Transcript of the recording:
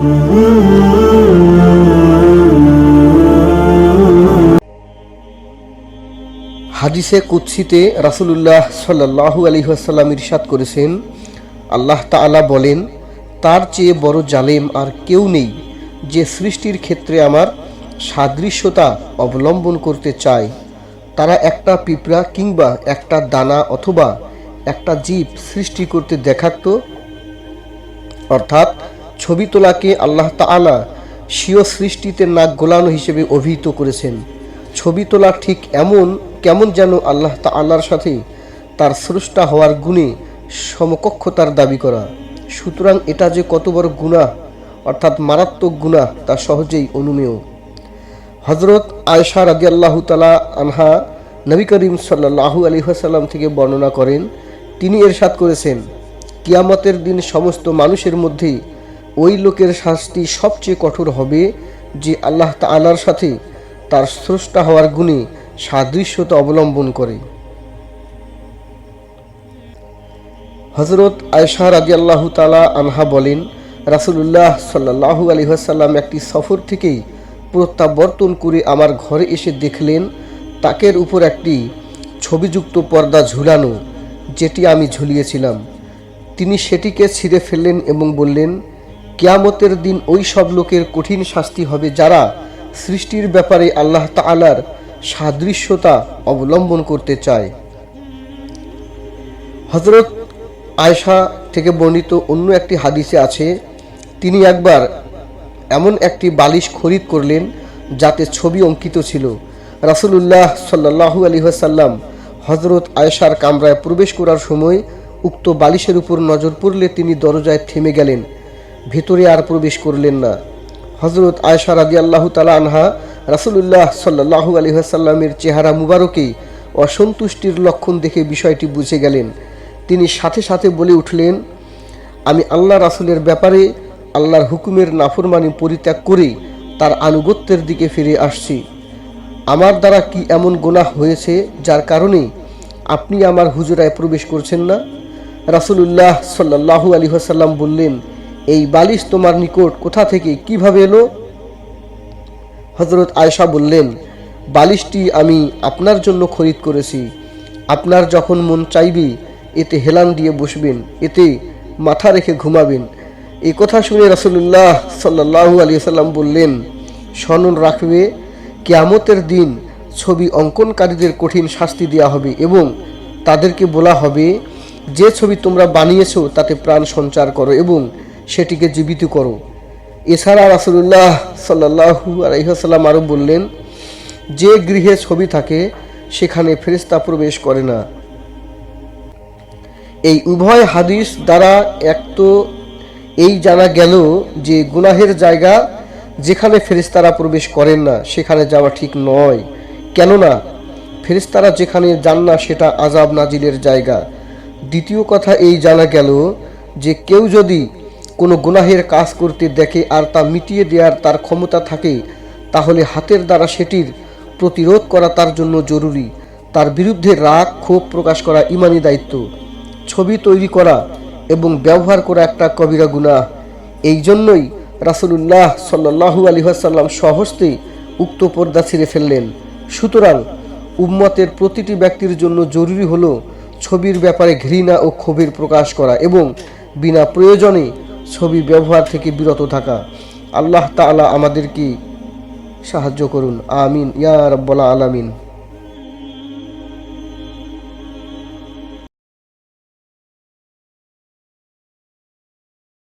হাদিসে কুৎসিতে রাসূলুল্লাহ সাল্লাহু আলাইহি ওয়াসাল্লাম ইরশাদ করেছেন, আল্লাহ তাআলা বলেন, তার চেয়ে বড় জালেম আর কেউ নেই যে সৃষ্টির ক্ষেত্রে আমার সাদৃশ্যতা অবলম্বন করতে চায়। তারা একটা পিঁপড়া কিংবা একটা দানা অথবা একটা জীব সৃষ্টি করতে দেখাত অর্থাৎ ছবি তোলাকে আল্লাহ তাআলা স্বীয় সৃষ্টিতে নাক গোলানো হিসেবে অভিহিত করেছেন। ছবি তোলা ঠিক এমন, কেমন যেন আল্লাহ তাআলার সাথে তার স্রষ্টা হওয়ার গুণে সমকক্ষতার দাবি করা। সুতরাং এটা যে কত বড় গুণা অর্থাৎ মারাত্মক গুণা তা সহজেই অনুমেয়। হজরত আয়সা রাজি আল্লাহ তালা আনহা নবী করিম সাল্লাহু আলী হাসাল্লাম থেকে বর্ণনা করেন, তিনি এরশাদ করেছেন, কিয়ামতের দিন সমস্ত মানুষের মধ্যে ওই লোকের শাস্তি সবচেয়ে কঠোর হবে যে আল্লাহ তালার সাথে তার স্রষ্টা হওয়ার গুণে সাদৃশ্যতা অবলম্বন করে। হজরত আয়সা রাজি আল্লাহ তালা আনহা বলেন, রাসুলুল্লাহ আলী হাসাল্লাম একটি সফর থেকেই প্রত্যাবর্তন করে আমার ঘরে এসে দেখলেন, তাকের উপর একটি ছবিযুক্ত পর্দা ঝুলানো, যেটি আমি ঝুলিয়েছিলাম। তিনি সেটিকে ছিঁড়ে ফেললেন এবং বললেন কেয়ামতের দিন ওই সব লোকের কঠিন শাস্তি হবে যারা সৃষ্টির ব্যাপারে আল্লাহ তালার সাদৃশ্যতা অবলম্বন করতে চায়। হজরত আয়সা থেকে বর্ণিত অন্য একটি হাদিসে আছে, তিনি একবার এমন একটি বালিশ খরিদ করলেন যাতে ছবি অঙ্কিত ছিল। রাসুলুল্লাহ সাল্লাহু সাল্লাম হজরত আয়েশার কামরায় প্রবেশ করার সময় উক্ত বালিশের উপর নজর পড়লে তিনি দরজায় থেমে গেলেন। ভেতরে আর প্রবেশ করলেন না। হজরত আয়েশা রাজি আল্লাহ তালা আনহা রাসুলুল্লাহ সাল্লাহু আলী সাল্লামের চেহারা মুবারকে অসন্তুষ্টির লক্ষণ দেখে বিষয়টি বুঝে গেলেন। তিনি সাথে সাথে বলে উঠলেন, আমি আল্লাহ রাসুলের ব্যাপারে আল্লাহর হুকুমের নাফরমানি পরিত্যাগ করে তার আনুগত্যের দিকে ফিরে আসছি। আমার দ্বারা কি এমন গোনাহ হয়েছে যার কারণে আপনি আমার হুজুরায় প্রবেশ করছেন না? রাসুলুল্লাহ সাল্লাহু আলী হাসাল্লাম বললেন এই বালিশ তোমার নিকট কোথা থেকে কীভাবে এলো? হজরত আয়সা বললেন, বালিশটি আমি আপনার জন্য খরিদ করেছি। আপনার যখন মন চাইবে, এতে হেলান দিয়ে বসবেন, এতে মাথা রেখে ঘুমাবেন। এই কথা শুনে রাসুলুল্লাহ সাল্লাহু আলী সাল্লাম বললেন, স্মরণ রাখবে, কেয়ামতের দিন ছবি অঙ্কনকারীদের কঠিন শাস্তি দেওয়া হবে এবং তাদেরকে বলা হবে, যে ছবি তোমরা বানিয়েছো তাতে প্রাণ সঞ্চার করো এবং সেটিকে জীবিত করো। এছাড়া রাসুলুল্লাহ সাল্লাহু আলহিহাসাল্লাম আরও বললেন, যে গৃহে ছবি থাকে, সেখানে ফেরিস্তা প্রবেশ করে না। এই উভয় হাদিস দ্বারা এক তো এই জানা গেল যে গুনাহের জায়গা যেখানে ফেরিস্তারা প্রবেশ করেন না, সেখানে যাওয়া ঠিক নয়। কেননা ফেরিস্তারা যেখানে যান না, সেটা আজাব নাজিলের জায়গা। দ্বিতীয় কথা এই জানা গেল যে কেউ যদি কোনো গুনাহের কাজ করতে দেখে আর তা মিটিয়ে দেওয়ার তার ক্ষমতা থাকে, তাহলে হাতের দ্বারা সেটির প্রতিরোধ করা তার জন্য জরুরি। তার বিরুদ্ধে রাগ, ক্ষোভ প্রকাশ করা ইমানি দায়িত্ব। ছবি তৈরি করা এবং ব্যবহার করা একটা কবিরা গুনাহ। এই জন্যই রাসুলুল্লাহ সাল্লাহু আলী আসাল্লাম সহস্তে উক্ত পর্দা ছিঁড়ে ফেললেন। সুতরাং উম্মতের প্রতিটি ব্যক্তির জন্য জরুরি হলো ছবির ব্যাপারে ঘৃণা ও ক্ষোভের প্রকাশ করা এবং বিনা প্রয়োজনে ছবি ব্যবহার থেকে বিরত থাকা। আল্লাহ তালা আমাদেরকে সাহায্য করুন। আমিন। ইয়া রব্বলা আলামিন।